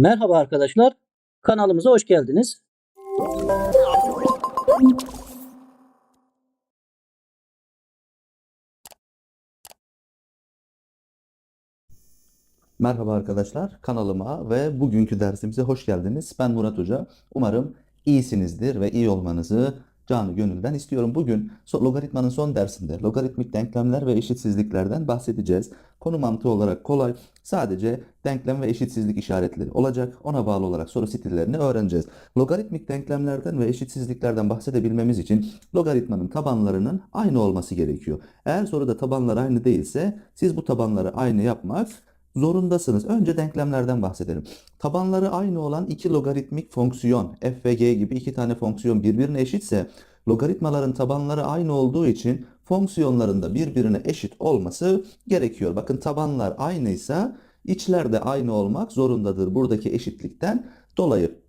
Merhaba arkadaşlar, kanalımıza hoş geldiniz. Merhaba arkadaşlar, kanalıma ve bugünkü dersimize hoş geldiniz. Ben Murat Hoca. Umarım iyisinizdir ve iyi olmanızı canı gönülden istiyorum. Bugün logaritmanın son dersinde logaritmik denklemler ve eşitsizliklerden bahsedeceğiz. Konu mantığı olarak kolay. Sadece denklem ve eşitsizlik işaretleri olacak. Ona bağlı olarak soru stillerini öğreneceğiz. Logaritmik denklemlerden ve eşitsizliklerden bahsedebilmemiz için logaritmanın tabanlarının aynı olması gerekiyor. Eğer soruda tabanlar aynı değilse siz bu tabanları aynı yapmak zorundasınız. Önce denklemlerden bahsedelim. Tabanları aynı olan iki logaritmik fonksiyon f ve g gibi iki tane fonksiyon birbirine eşitse logaritmaların tabanları aynı olduğu için fonksiyonların da birbirine eşit olması gerekiyor. Bakın tabanlar aynıysa içler de aynı olmak zorundadır buradaki eşitlikten dolayı.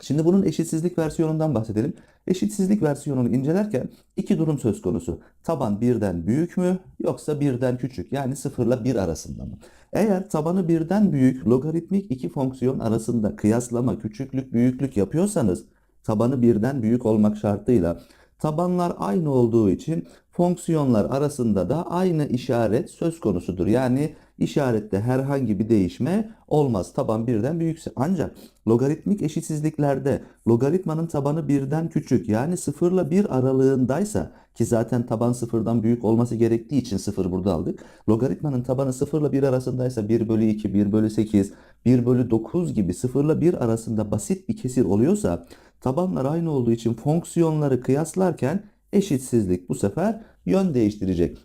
Şimdi bunun eşitsizlik versiyonundan bahsedelim. Eşitsizlik versiyonunu incelerken iki durum söz konusu. Taban birden büyük mü yoksa birden küçük yani 0 ile 1 arasında mı? Eğer tabanı birden büyük logaritmik iki fonksiyon arasında kıyaslama küçüklük büyüklük yapıyorsanız tabanı birden büyük olmak şartıyla tabanlar aynı olduğu için fonksiyonlar arasında da aynı işaret söz konusudur. Yani işarette herhangi bir değişme olmaz. Taban birden büyükse. Ancak logaritmik eşitsizliklerde logaritmanın tabanı birden küçük yani 0 ile 1 aralığındaysa ki zaten taban sıfırdan büyük olması gerektiği için 0 burada aldık. Logaritmanın tabanı 0 ile 1 arasındaysa 1 bölü 2, 1 bölü 8, 1 bölü 9 gibi 0 ile 1 arasında basit bir kesir oluyorsa tabanlar aynı olduğu için fonksiyonları kıyaslarken eşitsizlik bu sefer yön değiştirecek.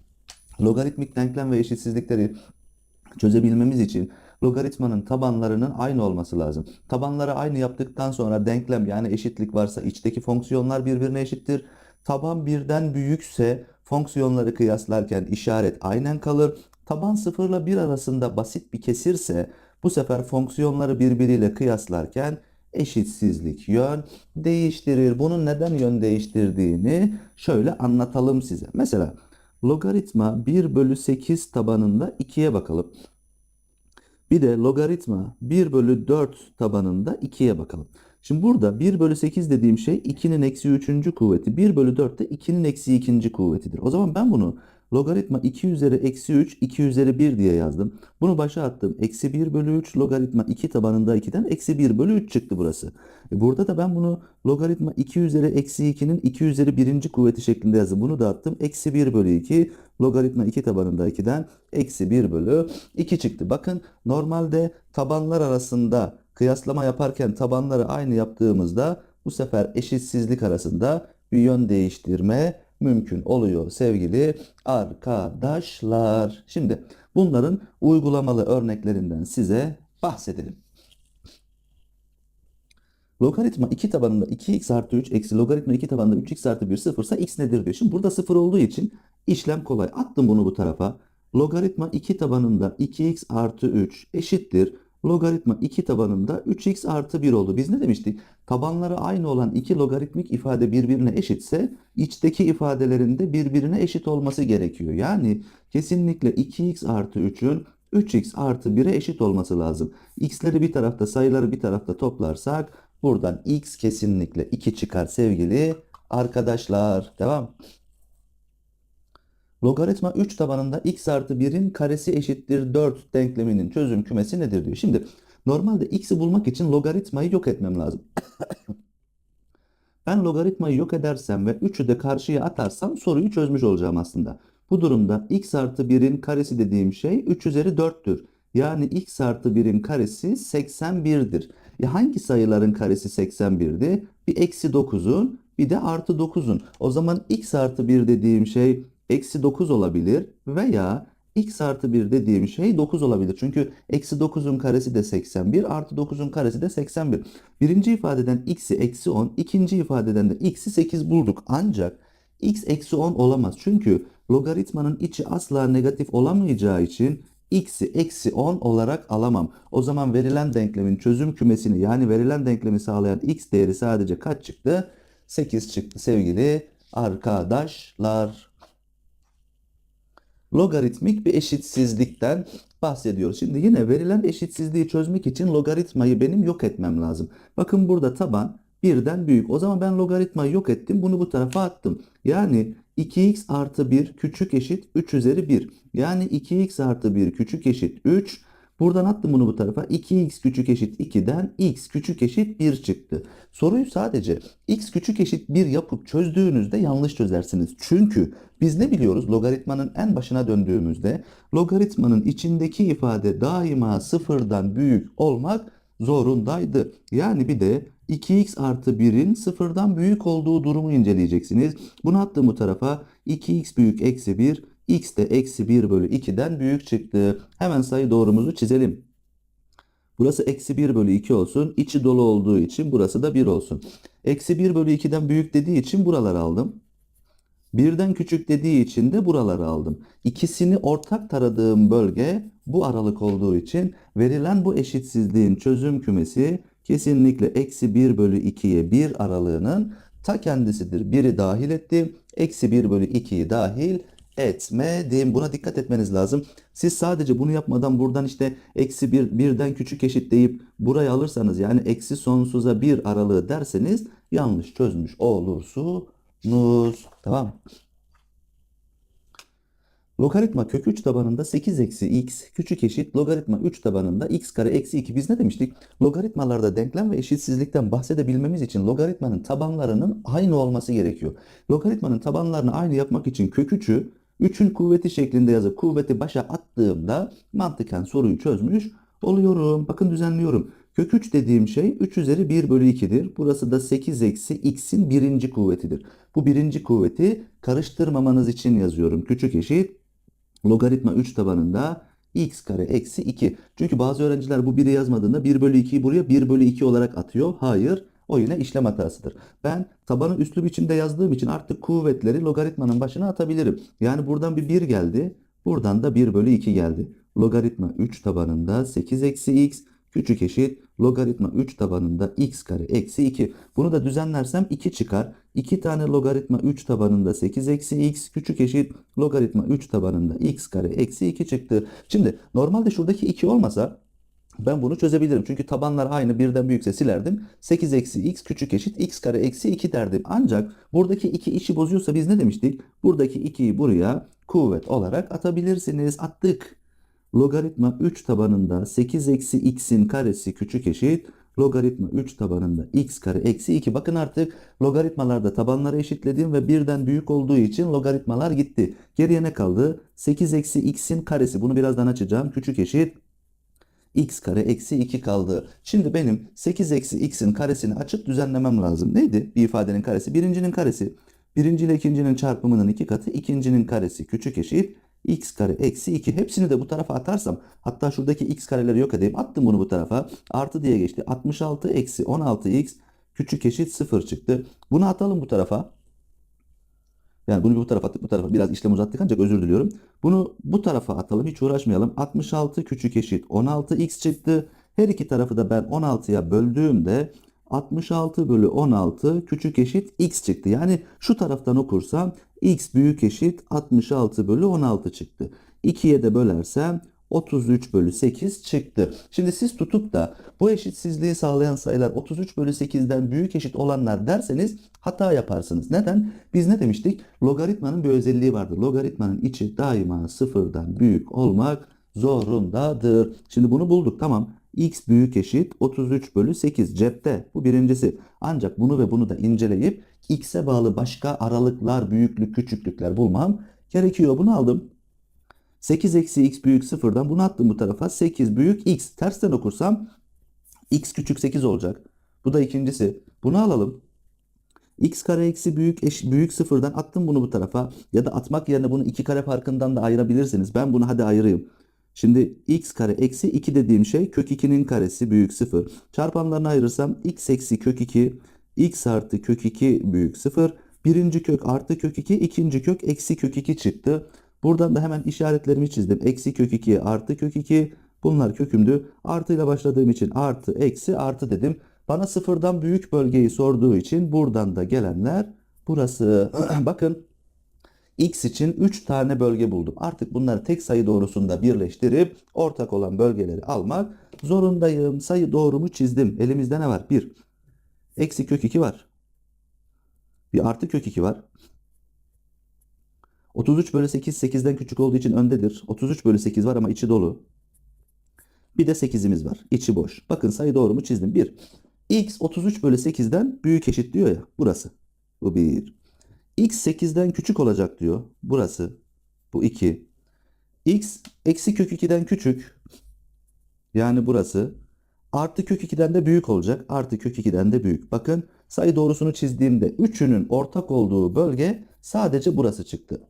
Logaritmik denklem ve eşitsizlikleri çözebilmemiz için logaritmanın tabanlarının aynı olması lazım. Tabanları aynı yaptıktan sonra denklem yani eşitlik varsa içteki fonksiyonlar birbirine eşittir. Taban birden büyükse fonksiyonları kıyaslarken işaret aynen kalır. Taban 0 ile 1 arasında basit bir kesirse bu sefer fonksiyonları birbiriyle kıyaslarken eşitsizlik yön değiştirir. Bunun neden yön değiştirdiğini şöyle anlatalım size. Mesela logaritma 1 bölü 8 tabanında 2'ye bakalım. Bir de logaritma 1 bölü 4 tabanında 2'ye bakalım. Şimdi burada 1 bölü 8 dediğim şey 2'nin eksi 3. kuvveti. 1 bölü 4 de 2'nin eksi 2. kuvvetidir. O zaman ben bunu logaritma 2 üzeri eksi 3, 2 üzeri 1 diye yazdım. Bunu başa attım. Eksi 1 bölü 3 logaritma 2 tabanında 2'den eksi 1 bölü 3 çıktı burası. E burada da ben bunu logaritma 2 üzeri eksi 2'nin 2 üzeri 1. kuvveti şeklinde yazdım. Bunu da attım. Eksi 1 bölü 2 logaritma 2 tabanında 2'den eksi 1 bölü 2 çıktı. Bakın normalde tabanlar arasında kıyaslama yaparken tabanları aynı yaptığımızda bu sefer eşitsizlik arasında bir yön değiştirme mümkün oluyor sevgili arkadaşlar. Şimdi bunların uygulamalı örneklerinden size bahsedelim. Logaritma 2 tabanında 2x artı 3 eksi logaritma 2 tabanında 3x artı 1 sıfırsa x nedir diyor. Şimdi burada sıfır olduğu için işlem kolay. Attım bunu bu tarafa. Logaritma 2 tabanında 2x artı 3 eşittir. Logaritma 2 tabanında 3x artı 1 oldu. Biz ne demiştik? Tabanları aynı olan iki logaritmik ifade birbirine eşitse içteki ifadelerin de birbirine eşit olması gerekiyor. Yani kesinlikle 2x artı 3'ün 3x artı 1'e eşit olması lazım. x'leri bir tarafta sayıları bir tarafta toplarsak buradan x kesinlikle 2 çıkar sevgili arkadaşlar. Devam. Logaritma 3 tabanında x artı 1'in karesi eşittir 4 denkleminin çözüm kümesi nedir diyor. Şimdi normalde x'i bulmak için logaritmayı yok etmem lazım. ben logaritmayı yok edersem ve 3'ü de karşıya atarsam soruyu çözmüş olacağım aslında. Bu durumda x artı 1'in karesi dediğim şey 3 üzeri 4'tür. Yani x artı 1'in karesi 81'dir. Ya hangi sayıların karesi 81'di? Bir eksi 9'un bir de artı 9'un. O zaman x artı 1 dediğim şey eksi 9 olabilir veya x artı 1 dediğim şey 9 olabilir. Çünkü eksi 9'un karesi de 81 artı 9'un karesi de 81. Birinci ifadeden x'i eksi 10 ikinci ifadeden de x'i 8 bulduk. Ancak x eksi 10 olamaz. Çünkü logaritmanın içi asla negatif olamayacağı için x'i eksi 10 olarak alamam. O zaman verilen denklemin çözüm kümesini yani verilen denklemi sağlayan x değeri sadece kaç çıktı? 8 çıktı sevgili arkadaşlar. Logaritmik bir eşitsizlikten bahsediyoruz. Şimdi yine verilen eşitsizliği çözmek için logaritmayı benim yok etmem lazım. Bakın burada taban birden büyük. O zaman ben logaritmayı yok ettim. Bunu bu tarafa attım. Yani 2x artı 1 küçük eşit 3 üzeri 1. Yani 2x artı 1 küçük eşit 3. Buradan attım bunu bu tarafa. 2x küçük eşit 2'den x küçük eşit 1 çıktı. Soruyu sadece x küçük eşit 1 yapıp çözdüğünüzde yanlış çözersiniz. Çünkü biz ne biliyoruz? Logaritmanın en başına döndüğümüzde logaritmanın içindeki ifade daima sıfırdan büyük olmak zorundaydı. Yani bir de 2x artı 1'in sıfırdan büyük olduğu durumu inceleyeceksiniz. Bunu attım bu tarafa. 2x büyük eksi 1, x de eksi 1 bölü 2'den büyük çıktı. Hemen sayı doğrumuzu çizelim. Burası eksi 1 bölü 2 olsun. İçi dolu olduğu için burası da 1 olsun. Eksi 1 bölü 2'den büyük dediği için buraları aldım. Birden küçük dediği için de buraları aldım. İkisini ortak taradığım bölge bu aralık olduğu için verilen bu eşitsizliğin çözüm kümesi kesinlikle eksi 1 bölü 2'ye 1 aralığının ta kendisidir. Biri dahil ettim. Eksi 1 bölü 2'yi dahil etmedim. Buna dikkat etmeniz lazım. Siz sadece bunu yapmadan buradan işte eksi 1 birden küçük eşit deyip burayı alırsanız yani eksi sonsuza 1 aralığı derseniz yanlış çözmüş olursunuz. Tamam. Logaritma kök 3 tabanında 8 eksi x küçük eşit logaritma 3 tabanında x kare eksi 2. Biz ne demiştik? Logaritmalarda denklem ve eşitsizlikten bahsedebilmemiz için logaritmanın tabanlarının aynı olması gerekiyor. Logaritmanın tabanlarını aynı yapmak için kök 3'ü 3'ün kuvveti şeklinde yazıp kuvveti başa attığımda mantıken soruyu çözmüş oluyorum. Bakın düzenliyorum. Kök 3 dediğim şey 3 üzeri 1 bölü 2'dir. Burası da 8 eksi x'in birinci kuvvetidir. Bu birinci kuvveti karıştırmamanız için yazıyorum. Küçük eşit logaritma 3 tabanında x kare eksi 2. Çünkü bazı öğrenciler bu 1'i yazmadığında 1 bölü 2'yi buraya 1 bölü 2 olarak atıyor. Hayır. O yine işlem hatasıdır. Ben tabanı üslü biçimde yazdığım için artık kuvvetleri logaritmanın başına atabilirim. Yani buradan bir 1 geldi. Buradan da 1 bölü 2 geldi. Logaritma 3 tabanında 8 eksi x küçük eşit logaritma 3 tabanında x kare eksi 2. Bunu da düzenlersem 2 çıkar. 2 tane logaritma 3 tabanında 8 eksi x küçük eşit logaritma 3 tabanında x kare eksi 2 çıktı. Şimdi normalde şuradaki 2 olmasa ben bunu çözebilirim. Çünkü tabanlar aynı birden büyükse silerdim. 8 eksi x küçük eşit x kare eksi 2 derdim. Ancak buradaki 2 işi bozuyorsa biz ne demiştik? Buradaki 2'yi buraya kuvvet olarak atabilirsiniz. Attık. Logaritma 3 tabanında 8 eksi x'in karesi küçük eşit logaritma 3 tabanında x kare eksi 2. Bakın artık logaritmalarda tabanları eşitledim ve birden büyük olduğu için logaritmalar gitti. Geriye ne kaldı? 8 eksi x'in karesi. Bunu birazdan açacağım. Küçük eşit x kare eksi 2 kaldı. Şimdi benim 8 eksi x'in karesini açıp düzenlemem lazım. Neydi bir ifadenin karesi? Birincinin karesi. Birinci ile ikincinin çarpımının iki katı. ikincinin karesi küçük eşit x kare eksi 2. Hepsini de bu tarafa atarsam hatta şuradaki x kareleri yok edeyim. Attım bunu bu tarafa. Artı diye geçti. 66 eksi 16x küçük eşit 0 çıktı. Bunu atalım bu tarafa. Yani bunu bu tarafa attık bu tarafa. Biraz işlem uzattık ancak özür diliyorum. Bunu bu tarafa atalım. Hiç uğraşmayalım. 66 küçük eşit 16x çıktı. Her iki tarafı da ben 16'ya böldüğümde 66 bölü 16 küçük eşit x çıktı. Yani şu taraftan okursam x büyük eşit 66 bölü 16 çıktı. 2'ye de bölersem 33 bölü 8 çıktı. Şimdi siz tutup da bu eşitsizliği sağlayan sayılar 33 bölü 8'den büyük eşit olanlar derseniz hata yaparsınız. Neden? Biz ne demiştik? Logaritmanın bir özelliği vardır. Logaritmanın içi daima sıfırdan büyük olmak zorundadır. Şimdi bunu bulduk tamam. x büyük eşit 33 bölü 8 cepte. Bu birincisi. Ancak bunu ve bunu da inceleyip x'e bağlı başka aralıklar, büyüklük, küçüklükler bulmam gerekiyor. Bunu aldım. 8 eksi x büyük sıfırdan bunu attım bu tarafa. 8 büyük x. Tersten okursam x küçük 8 olacak. Bu da ikincisi. Bunu alalım. x kare eksi büyük eş, büyük sıfırdan attım bunu bu tarafa. Ya da atmak yerine bunu iki kare farkından da ayırabilirsiniz. Ben bunu hadi ayırayım. Şimdi x kare eksi 2 dediğim şey kök 2'nin karesi büyük 0. Çarpanlarını ayırırsam x eksi kök 2, x artı kök 2 büyük 0. Birinci kök artı kök 2, ikinci kök eksi kök 2 çıktı. Buradan da hemen işaretlerimi çizdim. Eksi kök 2 artı kök 2. Bunlar kökümdü. Artıyla başladığım için artı eksi artı dedim. Bana sıfırdan büyük bölgeyi sorduğu için buradan da gelenler burası. Bakın X için 3 tane bölge buldum. Artık bunları tek sayı doğrusunda birleştirip ortak olan bölgeleri almak zorundayım. Sayı doğrumu çizdim. Elimizde ne var? 1. Eksi kök 2 var. Bir artı kök 2 var. 33 bölü 8 8'den küçük olduğu için öndedir. 33 bölü 8 var ama içi dolu. Bir de 8'imiz var. İçi boş. Bakın sayı doğrumu çizdim. 1. X 33 bölü 8'den büyük eşit diyor ya. Burası. Bu 1. X 8'den küçük olacak diyor. Burası. Bu 2. X eksi kök 2'den küçük. Yani burası. Artı kök 2'den de büyük olacak. Artı kök 2'den de büyük. Bakın sayı doğrusunu çizdiğimde üçünün ortak olduğu bölge sadece burası çıktı.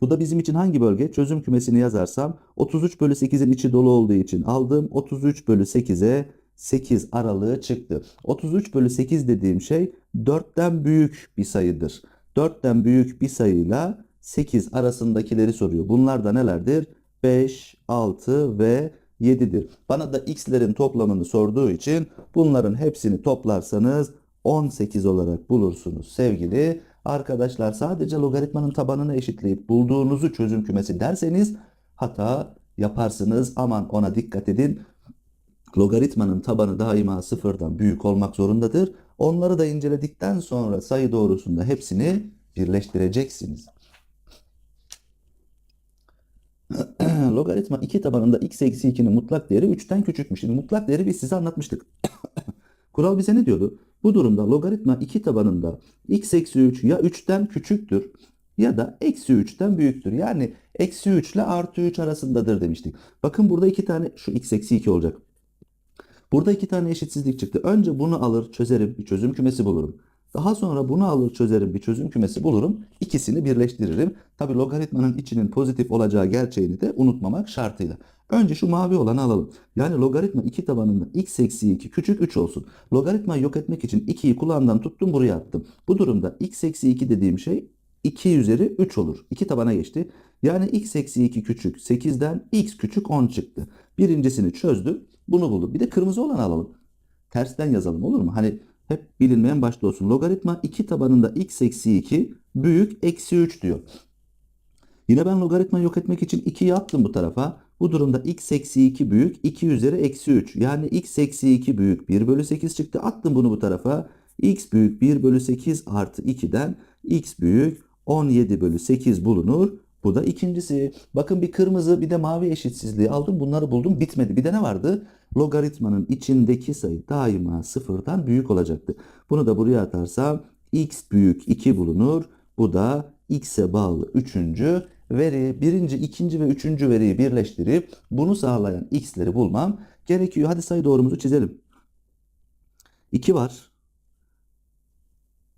Bu da bizim için hangi bölge? Çözüm kümesini yazarsam 33 bölü 8'in içi dolu olduğu için aldım. 33 bölü 8'e 8 aralığı çıktı. 33 bölü 8 dediğim şey 4'ten büyük bir sayıdır. 4'ten büyük bir sayıyla 8 arasındakileri soruyor. Bunlar da nelerdir? 5, 6 ve 7'dir. Bana da x'lerin toplamını sorduğu için bunların hepsini toplarsanız 18 olarak bulursunuz sevgili arkadaşlar. Sadece logaritmanın tabanını eşitleyip bulduğunuzu çözüm kümesi derseniz hata yaparsınız. Aman ona dikkat edin. Logaritmanın tabanı daima sıfırdan büyük olmak zorundadır. Onları da inceledikten sonra sayı doğrusunda hepsini birleştireceksiniz. Logaritma 2 tabanında x eksi 2'nin mutlak değeri 3'ten küçükmüş. Şimdi mutlak değeri biz size anlatmıştık. Kural bize ne diyordu? Bu durumda logaritma 2 tabanında x eksi 3 ya 3'ten küçüktür ya da eksi 3'ten büyüktür. Yani eksi 3 ile artı 3 arasındadır demiştik. Bakın burada iki tane şu x eksi 2 olacak. Burada iki tane eşitsizlik çıktı. Önce bunu alır çözerim bir çözüm kümesi bulurum. Daha sonra bunu alır çözerim bir çözüm kümesi bulurum. İkisini birleştiririm. Tabi logaritmanın içinin pozitif olacağı gerçeğini de unutmamak şartıyla. Önce şu mavi olanı alalım. Yani logaritma 2 tabanında x eksi 2 küçük 3 olsun. Logaritmayı yok etmek için 2'yi kulağından tuttum buraya attım. Bu durumda x eksi 2 dediğim şey 2 üzeri 3 olur. 2 tabana geçti. Yani x eksi 2 küçük 8'den x küçük 10 çıktı. Birincisini çözdüm. Bunu buldum. Bir de kırmızı olanı alalım. Tersten yazalım olur mu? Hani hep bilinmeyen başta olsun. Logaritma 2 tabanında x eksi 2 büyük eksi 3 diyor. Yine ben logaritmayı yok etmek için 2'yi attım bu tarafa. Bu durumda x eksi 2 büyük 2 üzeri eksi 3. Yani x eksi 2 büyük 1 bölü 8 çıktı. Attım bunu bu tarafa. x büyük 1 bölü 8 artı 2'den x büyük 17 bölü 8 bulunur. Bu da ikincisi. Bakın bir kırmızı bir de mavi eşitsizliği aldım. Bunları buldum. Bitmedi. Bir de ne vardı? Logaritmanın içindeki sayı daima sıfırdan büyük olacaktı. Bunu da buraya atarsam x büyük 2 bulunur. Bu da x'e bağlı üçüncü veri. Birinci, ikinci ve üçüncü veriyi birleştirip bunu sağlayan x'leri bulmam gerekiyor. Hadi sayı doğrumuzu çizelim. 2 var.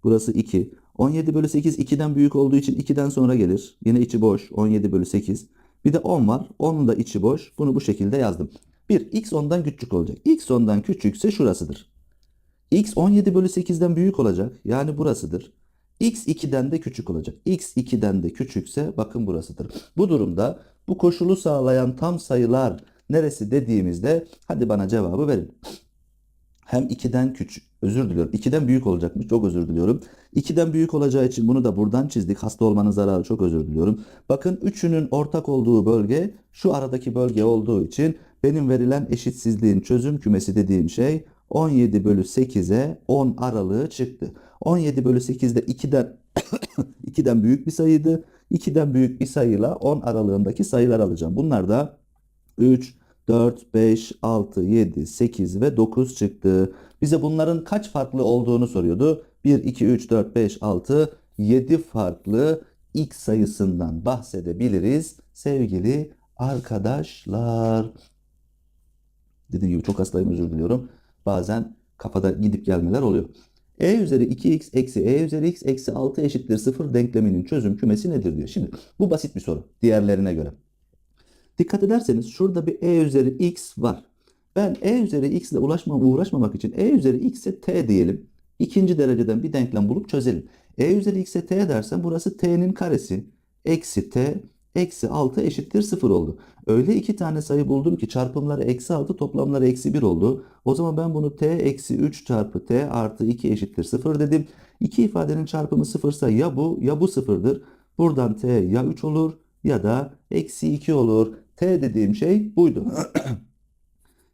Burası 2. 17 bölü 8 2'den büyük olduğu için 2'den sonra gelir. Yine içi boş. 17 bölü 8. Bir de 10 var. 10'un da içi boş. Bunu bu şekilde yazdım. 1. X 10'dan küçük olacak. X 10'dan küçükse şurasıdır. X 17 bölü 8'den büyük olacak. Yani burasıdır. X 2'den de küçük olacak. X 2'den de küçükse bakın burasıdır. Bu durumda bu koşulu sağlayan tam sayılar neresi dediğimizde hadi bana cevabı verin. Hem 2'den küçük, özür diliyorum. 2'den büyük olacakmış. Çok özür diliyorum. 2'den büyük olacağı için bunu da buradan çizdik. Hasta olmanın zararı çok özür diliyorum. Bakın üçünün ortak olduğu bölge şu aradaki bölge olduğu için benim verilen eşitsizliğin çözüm kümesi dediğim şey 17 bölü 8'e 10 aralığı çıktı. 17 bölü 8'de 2'den 2'den büyük bir sayıydı. 2'den büyük bir sayıyla 10 aralığındaki sayılar alacağım. Bunlar da 3, 4, 5, 6, 7, 8 ve 9 çıktı. Bize bunların kaç farklı olduğunu soruyordu. 1, 2, 3, 4, 5, 6, 7 farklı x sayısından bahsedebiliriz sevgili arkadaşlar. Dediğim gibi çok hastayım özür diliyorum. Bazen kafada gidip gelmeler oluyor. E üzeri 2x eksi e üzeri x eksi 6 eşittir 0 denkleminin çözüm kümesi nedir diyor. Şimdi bu basit bir soru diğerlerine göre. Dikkat ederseniz şurada bir e üzeri x var. Ben e üzeri x ile ulaşmam, uğraşmamak için e üzeri x'e t diyelim. İkinci dereceden bir denklem bulup çözelim. e üzeri x'e t dersem burası t'nin karesi. Eksi t eksi 6 eşittir 0 oldu. Öyle iki tane sayı buldum ki çarpımları eksi 6 toplamları eksi 1 oldu. O zaman ben bunu t eksi 3 çarpı t artı 2 eşittir 0 dedim. İki ifadenin çarpımı sıfırsa ya bu ya bu sıfırdır. Buradan t ya 3 olur ya da eksi 2 olur. T dediğim şey buydu.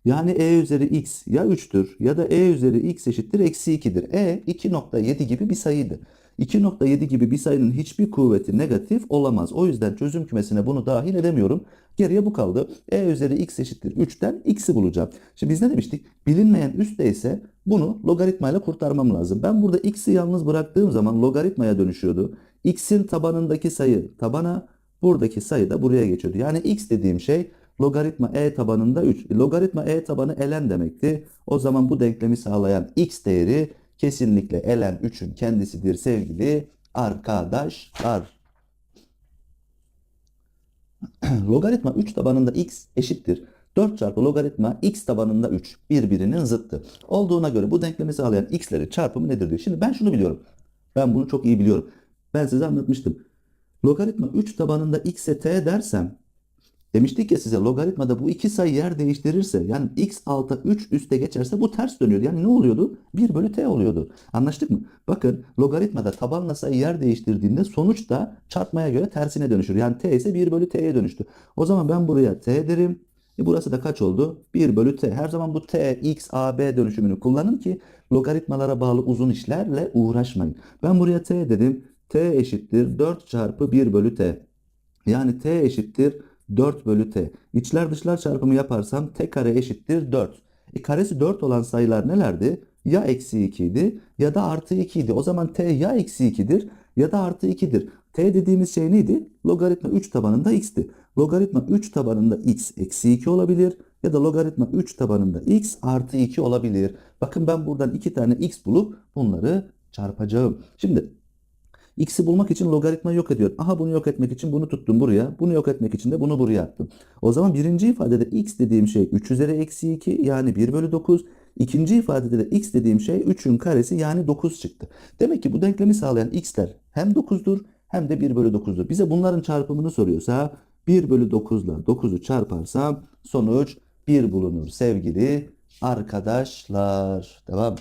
Yani e üzeri x ya 3'tür ya da e üzeri x eşittir eksi 2'dir. E 2.7 gibi bir sayıydı. 2.7 gibi bir sayının hiçbir kuvveti negatif olamaz. O yüzden çözüm kümesine bunu dahil edemiyorum. Geriye bu kaldı. E üzeri x eşittir 3'ten x'i bulacağım. Şimdi biz ne demiştik? Bilinmeyen üstte ise bunu logaritmayla kurtarmam lazım. Ben burada x'i yalnız bıraktığım zaman logaritmaya dönüşüyordu. x'in tabanındaki sayı tabana, buradaki sayı da buraya geçiyordu. Yani x dediğim şey logaritma e tabanında 3. Logaritma e tabanı ln demekti. O zaman bu denklemi sağlayan x değeri kesinlikle ln 3'ün kendisidir sevgili arkadaşlar. logaritma 3 tabanında x eşittir. 4 çarpı logaritma x tabanında 3 birbirinin zıttı. Olduğuna göre bu denklemi sağlayan x'leri çarpımı nedir diyor. Şimdi ben şunu biliyorum. Ben bunu çok iyi biliyorum. Ben size anlatmıştım. Logaritma 3 tabanında x'e t dersem Demiştik ya size logaritmada bu iki sayı yer değiştirirse yani x alta 3 üste geçerse bu ters dönüyor. Yani ne oluyordu? 1 bölü t oluyordu. Anlaştık mı? Bakın logaritmada tabanla sayı yer değiştirdiğinde sonuç da çarpmaya göre tersine dönüşür. Yani t ise 1 bölü t'ye dönüştü. O zaman ben buraya t derim. E burası da kaç oldu? 1 bölü t. Her zaman bu t, x, a, b dönüşümünü kullanın ki logaritmalara bağlı uzun işlerle uğraşmayın. Ben buraya t dedim. t eşittir 4 çarpı 1 bölü t. Yani t eşittir 4 bölü t. İçler dışlar çarpımı yaparsam t kare eşittir 4. E karesi 4 olan sayılar nelerdi? Ya eksi 2 idi ya da artı 2 idi. O zaman t ya eksi 2'dir ya da artı 2'dir. t dediğimiz şey neydi? Logaritma 3 tabanında x'ti. Logaritma 3 tabanında x eksi 2 olabilir ya da logaritma 3 tabanında x artı 2 olabilir. Bakın ben buradan 2 tane x bulup bunları çarpacağım. Şimdi X'i bulmak için logaritma yok ediyor. Aha bunu yok etmek için bunu tuttum buraya. Bunu yok etmek için de bunu buraya attım. O zaman birinci ifadede x dediğim şey 3 üzeri eksi 2 yani 1 bölü 9. İkinci ifadede de x dediğim şey 3'ün karesi yani 9 çıktı. Demek ki bu denklemi sağlayan x'ler hem 9'dur hem de 1 bölü 9'dur. Bize bunların çarpımını soruyorsa 1 bölü 9 ile 9'u çarparsam sonuç 1 bulunur sevgili arkadaşlar. Devam.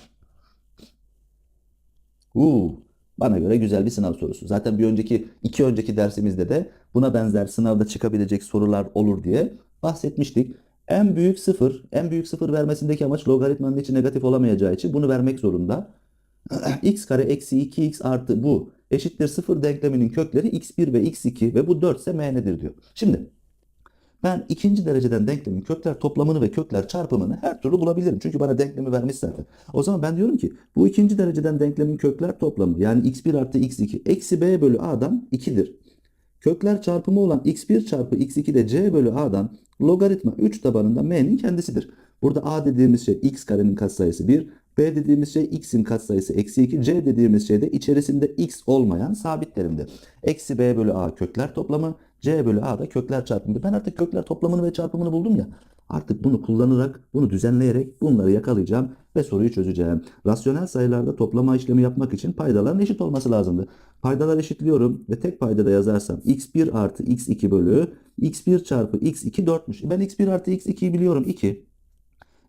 Uuu. Bana göre güzel bir sınav sorusu. Zaten bir önceki iki önceki dersimizde de buna benzer sınavda çıkabilecek sorular olur diye bahsetmiştik. En büyük sıfır, en büyük sıfır vermesindeki amaç logaritmanın içi negatif olamayacağı için bunu vermek zorunda. x kare eksi 2x artı bu eşittir sıfır denkleminin kökleri x1 ve x2 ve bu 4 ise m nedir diyor. Şimdi ben ikinci dereceden denklemin kökler toplamını ve kökler çarpımını her türlü bulabilirim. Çünkü bana denklemi vermiş zaten. O zaman ben diyorum ki bu ikinci dereceden denklemin kökler toplamı yani x1 artı x2 eksi b bölü a'dan 2'dir. Kökler çarpımı olan x1 çarpı x2 de c bölü a'dan logaritma 3 tabanında m'nin kendisidir. Burada a dediğimiz şey x karenin katsayısı 1, b dediğimiz şey x'in katsayısı eksi 2, c dediğimiz şey de içerisinde x olmayan sabit. Eksi b bölü a kökler toplamı, c bölü a da kökler çarpımı. Ben artık kökler toplamını ve çarpımını buldum ya. Artık bunu kullanarak, bunu düzenleyerek bunları yakalayacağım ve soruyu çözeceğim. Rasyonel sayılarda toplama işlemi yapmak için paydaların eşit olması lazımdı. Paydalar eşitliyorum ve tek paydada yazarsam x1 artı x2 bölü x1 çarpı x2 4'müş. Ben x1 artı x2'yi biliyorum 2.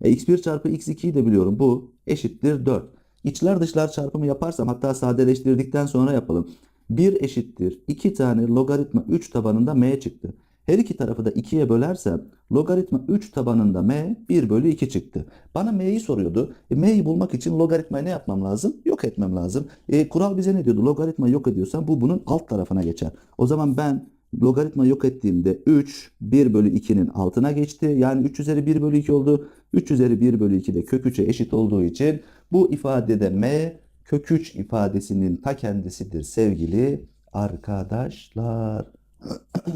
E, x1 çarpı x2'yi de biliyorum. Bu eşittir 4. İçler dışlar çarpımı yaparsam hatta sadeleştirdikten sonra yapalım. 1 eşittir 2 tane logaritma 3 tabanında m çıktı. Her iki tarafı da 2'ye bölersem logaritma 3 tabanında m 1 bölü 2 çıktı. Bana m'yi soruyordu. E, m'yi bulmak için logaritmayı ne yapmam lazım? Yok etmem lazım. E, kural bize ne diyordu? Logaritmayı yok ediyorsan bu bunun alt tarafına geçer. O zaman ben logaritma yok ettiğimde 3 1 bölü 2'nin altına geçti. Yani 3 üzeri 1 bölü 2 oldu. 3 üzeri 1 bölü 2 de kök 3'e eşit olduğu için bu ifadede m kök 3 ifadesinin ta kendisidir sevgili arkadaşlar.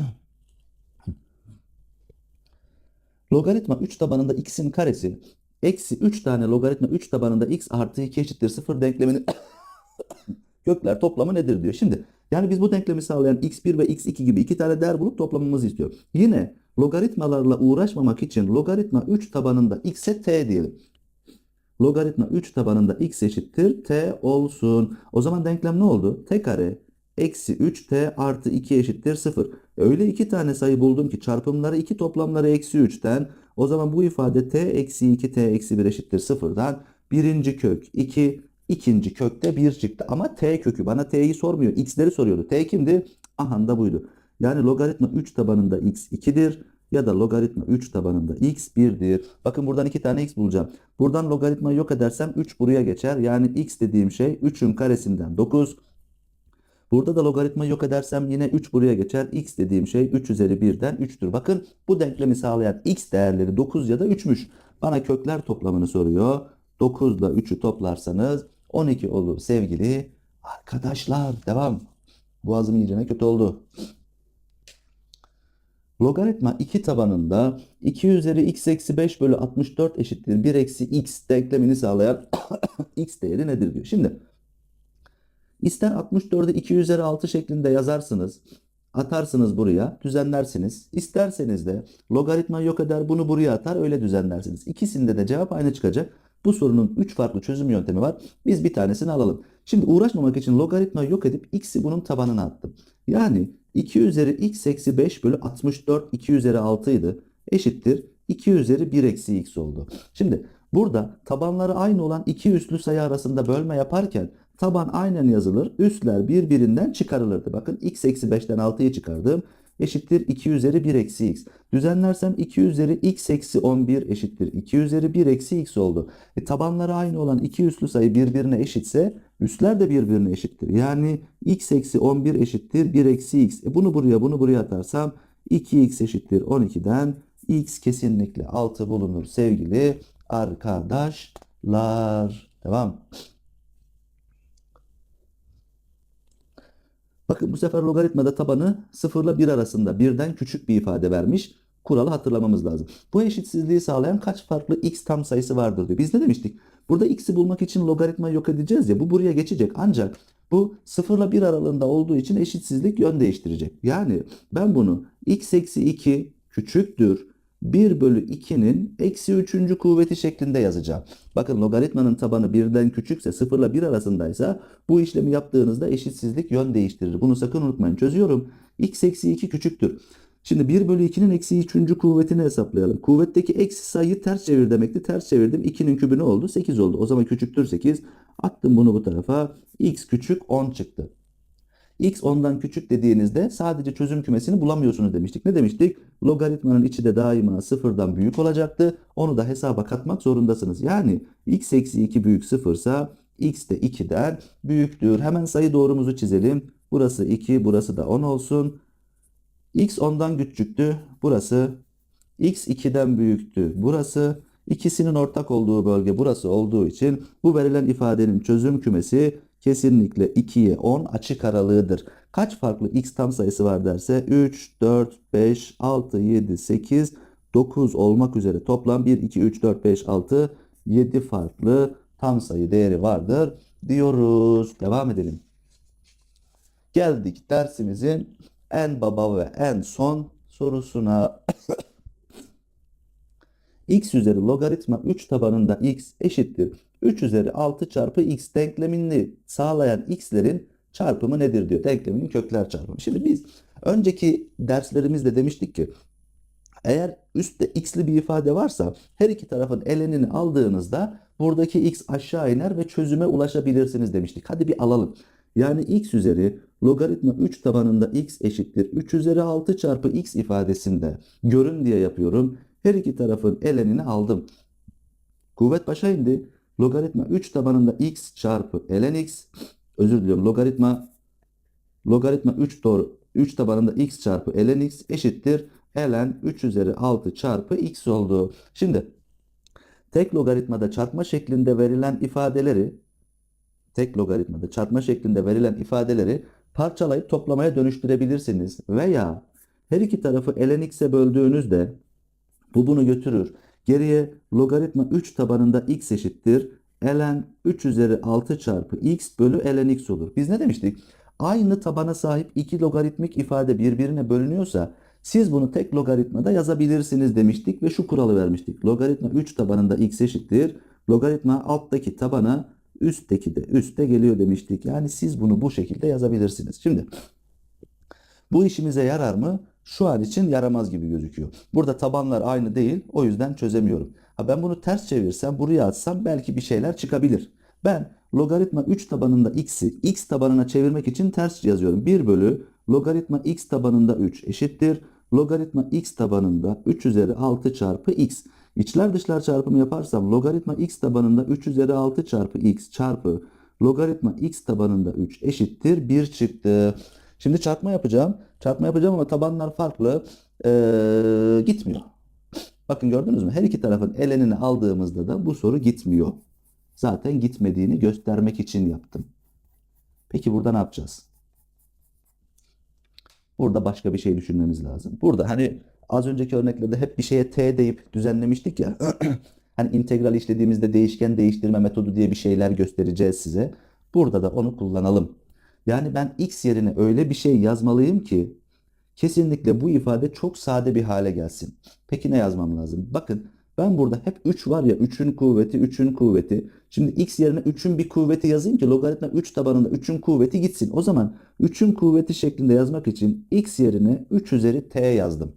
Logaritma 3 tabanında x'in karesi eksi 3 tane logaritma 3 tabanında x artı 2 eşittir 0 denkleminin kökler toplamı nedir diyor. Şimdi yani biz bu denklemi sağlayan x1 ve x2 gibi iki tane değer bulup toplamamızı istiyor. Yine logaritmalarla uğraşmamak için logaritma 3 tabanında x'e t diyelim. Logaritma 3 tabanında x eşittir t olsun. O zaman denklem ne oldu? t kare eksi 3t artı 2 eşittir 0. Öyle iki tane sayı buldum ki çarpımları 2 toplamları eksi 3'ten. O zaman bu ifade t eksi 2 t eksi 1 eşittir 0'dan. Birinci kök 2 ikinci kökte 1 çıktı. Ama t kökü bana t'yi sormuyor. x'leri soruyordu. t kimdi? Aha da buydu. Yani logaritma 3 tabanında x 2'dir ya da logaritma 3 tabanında x 1'dir. Bakın buradan 2 tane x bulacağım. Buradan logaritmayı yok edersem 3 buraya geçer. Yani x dediğim şey 3'ün karesinden 9. Burada da logaritmayı yok edersem yine 3 buraya geçer. x dediğim şey 3 üzeri 1'den 3'tür. Bakın bu denklemi sağlayan x değerleri 9 ya da 3'müş. Bana kökler toplamını soruyor. 9 ile 3'ü toplarsanız 12 olur sevgili arkadaşlar. Devam. Boğazım iyicene kötü oldu. Logaritma 2 tabanında 2 üzeri x eksi 5 bölü 64 eşittir 1 eksi x denklemini sağlayan x değeri nedir diyor. Şimdi ister 64'ü 2 üzeri 6 şeklinde yazarsınız. Atarsınız buraya düzenlersiniz. İsterseniz de logaritma yok eder bunu buraya atar öyle düzenlersiniz. İkisinde de cevap aynı çıkacak. Bu sorunun 3 farklı çözüm yöntemi var. Biz bir tanesini alalım. Şimdi uğraşmamak için logaritmayı yok edip x'i bunun tabanına attım. Yani 2 üzeri x eksi 5 bölü 64 2 üzeri 6 idi. Eşittir 2 üzeri 1 eksi x oldu. Şimdi burada tabanları aynı olan iki üslü sayı arasında bölme yaparken taban aynen yazılır. Üsler birbirinden çıkarılırdı. Bakın x eksi 5'ten 6'yı çıkardım. Eşittir 2 üzeri 1 eksi x. Düzenlersem 2 üzeri x eksi 11 eşittir 2 üzeri 1 eksi x oldu. E, tabanları aynı olan iki üslü sayı birbirine eşitse üsler de birbirine eşittir. Yani x eksi 11 eşittir 1 eksi x. E, bunu buraya bunu buraya atarsam 2x eşittir 12'den x kesinlikle 6 bulunur sevgili arkadaşlar. Devam. Bakın bu sefer logaritmada tabanı 0 ile 1 arasında birden küçük bir ifade vermiş. Kuralı hatırlamamız lazım. Bu eşitsizliği sağlayan kaç farklı x tam sayısı vardır diyor. Biz ne demiştik? Burada x'i bulmak için logaritmayı yok edeceğiz ya bu buraya geçecek. Ancak bu 0 ile 1 aralığında olduğu için eşitsizlik yön değiştirecek. Yani ben bunu x eksi 2 küçüktür 1 bölü 2'nin eksi 3. kuvveti şeklinde yazacağım. Bakın logaritmanın tabanı birden küçükse 0 ile 1 arasındaysa bu işlemi yaptığınızda eşitsizlik yön değiştirir. Bunu sakın unutmayın. Çözüyorum. x eksi 2 küçüktür. Şimdi 1 bölü 2'nin eksi 3. kuvvetini hesaplayalım. Kuvvetteki eksi sayıyı ters çevir demekti. Ters çevirdim. 2'nin kübü ne oldu? 8 oldu. O zaman küçüktür 8. Attım bunu bu tarafa. x küçük 10 çıktı. X ondan küçük dediğinizde sadece çözüm kümesini bulamıyorsunuz demiştik. Ne demiştik? Logaritmanın içi de daima sıfırdan büyük olacaktı. Onu da hesaba katmak zorundasınız. Yani x eksi 2 büyük sıfırsa x de 2'den büyüktür. Hemen sayı doğrumuzu çizelim. Burası 2, burası da 10 olsun. x ondan küçüktü. Burası x 2'den büyüktü. Burası ikisinin ortak olduğu bölge burası olduğu için bu verilen ifadenin çözüm kümesi kesinlikle 2'ye 10 açık aralığıdır. Kaç farklı x tam sayısı var derse 3, 4, 5, 6, 7, 8, 9 olmak üzere toplam 1, 2, 3, 4, 5, 6, 7 farklı tam sayı değeri vardır diyoruz. Devam edelim. Geldik dersimizin en baba ve en son sorusuna. X üzeri logaritma 3 tabanında x eşittir 3 üzeri 6 çarpı x denklemini sağlayan x'lerin çarpımı nedir diyor. Denkleminin kökler çarpımı. Şimdi biz önceki derslerimizde demiştik ki eğer üstte x'li bir ifade varsa her iki tarafın elenini aldığınızda buradaki x aşağı iner ve çözüme ulaşabilirsiniz demiştik. Hadi bir alalım. Yani x üzeri logaritma 3 tabanında x eşittir 3 üzeri 6 çarpı x ifadesinde görün diye yapıyorum. Her iki tarafın elenini aldım. Kuvvet başa indi. Logaritma 3 tabanında x çarpı ln x özür diliyorum logaritma logaritma 3 doğru 3 tabanında x çarpı ln x eşittir ln 3 üzeri 6 çarpı x oldu. Şimdi tek logaritmada çarpma şeklinde verilen ifadeleri tek logaritmada çarpma şeklinde verilen ifadeleri parçalayıp toplamaya dönüştürebilirsiniz veya her iki tarafı ln x'e böldüğünüzde bu bunu götürür. Geriye logaritma 3 tabanında x eşittir. ln 3 üzeri 6 çarpı x bölü ln x olur. Biz ne demiştik? Aynı tabana sahip iki logaritmik ifade birbirine bölünüyorsa siz bunu tek logaritmada yazabilirsiniz demiştik ve şu kuralı vermiştik. Logaritma 3 tabanında x eşittir. Logaritma alttaki tabana üstteki de üste geliyor demiştik. Yani siz bunu bu şekilde yazabilirsiniz. Şimdi bu işimize yarar mı? Şu an için yaramaz gibi gözüküyor. Burada tabanlar aynı değil. O yüzden çözemiyorum. Ha ben bunu ters çevirsem, buraya atsam belki bir şeyler çıkabilir. Ben logaritma 3 tabanında x'i x tabanına çevirmek için ters yazıyorum. 1 bölü logaritma x tabanında 3 eşittir. Logaritma x tabanında 3 üzeri 6 çarpı x. İçler dışlar çarpımı yaparsam logaritma x tabanında 3 üzeri 6 çarpı x çarpı logaritma x tabanında 3 eşittir 1 çıktı. Şimdi çarpma yapacağım. Çarpma yapacağım ama tabanlar farklı. Ee, gitmiyor. Bakın gördünüz mü? Her iki tarafın elenini aldığımızda da bu soru gitmiyor. Zaten gitmediğini göstermek için yaptım. Peki burada ne yapacağız? Burada başka bir şey düşünmemiz lazım. Burada hani az önceki örneklerde hep bir şeye t deyip düzenlemiştik ya. Hani integral işlediğimizde değişken değiştirme metodu diye bir şeyler göstereceğiz size. Burada da onu kullanalım. Yani ben x yerine öyle bir şey yazmalıyım ki kesinlikle bu ifade çok sade bir hale gelsin. Peki ne yazmam lazım? Bakın ben burada hep 3 var ya 3'ün kuvveti 3'ün kuvveti. Şimdi x yerine 3'ün bir kuvveti yazayım ki logaritma 3 tabanında 3'ün kuvveti gitsin. O zaman 3'ün kuvveti şeklinde yazmak için x yerine 3 üzeri t yazdım.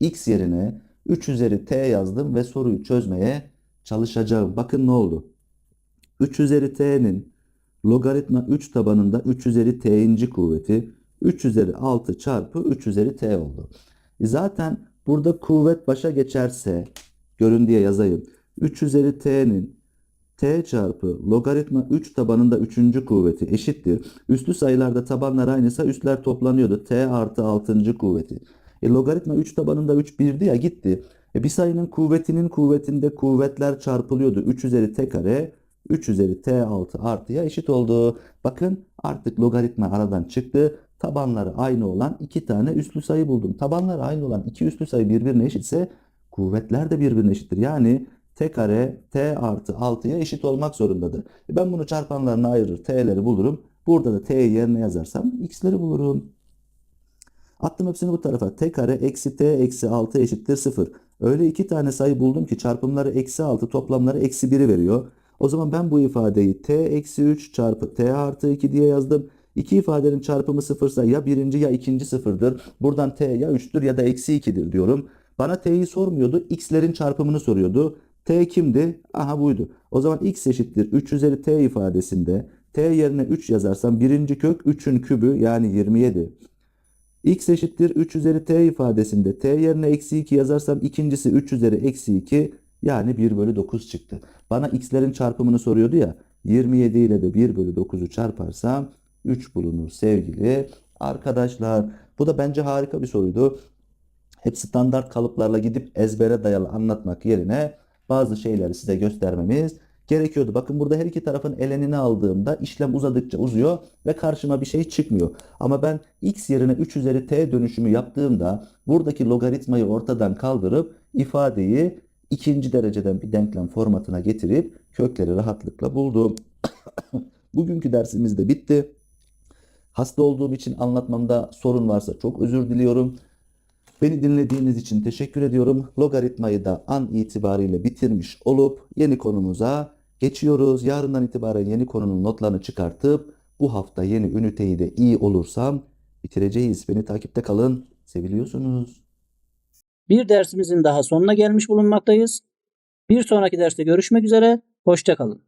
x yerine 3 üzeri t yazdım ve soruyu çözmeye çalışacağım. Bakın ne oldu? 3 üzeri t'nin logaritma 3 tabanında 3 üzeri t'inci kuvveti 3 üzeri 6 çarpı 3 üzeri t oldu. E Zaten burada kuvvet başa geçerse görün diye yazayım. 3 üzeri t'nin t çarpı logaritma 3 tabanında 3. kuvveti eşittir. Üslü sayılarda tabanlar aynıysa üstler toplanıyordu. t artı 6. kuvveti. E, logaritma 3 tabanında 3 birdi ya gitti. E, bir sayının kuvvetinin kuvvetinde kuvvetler çarpılıyordu. 3 üzeri t kare 3 üzeri t6 artıya eşit oldu. Bakın artık logaritma aradan çıktı. Tabanları aynı olan iki tane üslü sayı buldum. Tabanları aynı olan iki üslü sayı birbirine eşitse kuvvetler de birbirine eşittir. Yani t kare t artı 6'ya eşit olmak zorundadır. E, Ben bunu çarpanlarına ayırır t'leri bulurum. Burada da t'yi yerine yazarsam x'leri bulurum. Attım hepsini bu tarafa. T kare eksi t eksi 6 eşittir 0. Öyle iki tane sayı buldum ki çarpımları eksi 6 toplamları eksi 1'i veriyor. O zaman ben bu ifadeyi t eksi 3 çarpı t artı 2 diye yazdım. İki ifadenin çarpımı sıfırsa ya birinci ya ikinci sıfırdır. Buradan t ya 3'tür ya da eksi 2'dir diyorum. Bana t'yi sormuyordu. x'lerin çarpımını soruyordu. t kimdi? Aha buydu. O zaman x eşittir 3 üzeri t ifadesinde t yerine 3 yazarsam birinci kök 3'ün kübü yani 27. x eşittir 3 üzeri t ifadesinde t yerine eksi 2 yazarsam ikincisi 3 üzeri eksi 2 yani 1 bölü 9 çıktı. Bana x'lerin çarpımını soruyordu ya 27 ile de 1 bölü 9'u çarparsam 3 bulunur sevgili arkadaşlar. Bu da bence harika bir soruydu. Hep standart kalıplarla gidip ezbere dayalı anlatmak yerine bazı şeyleri size göstermemiz gerekiyordu. Bakın burada her iki tarafın elenini aldığımda işlem uzadıkça uzuyor ve karşıma bir şey çıkmıyor. Ama ben x yerine 3 üzeri t dönüşümü yaptığımda buradaki logaritmayı ortadan kaldırıp ifadeyi ikinci dereceden bir denklem formatına getirip kökleri rahatlıkla buldum. Bugünkü dersimiz de bitti. Hasta olduğum için anlatmamda sorun varsa çok özür diliyorum. Beni dinlediğiniz için teşekkür ediyorum. Logaritmayı da an itibariyle bitirmiş olup yeni konumuza geçiyoruz. Yarından itibaren yeni konunun notlarını çıkartıp bu hafta yeni üniteyi de iyi olursam bitireceğiz. Beni takipte kalın. Seviliyorsunuz. Bir dersimizin daha sonuna gelmiş bulunmaktayız. Bir sonraki derste görüşmek üzere. Hoşça kalın.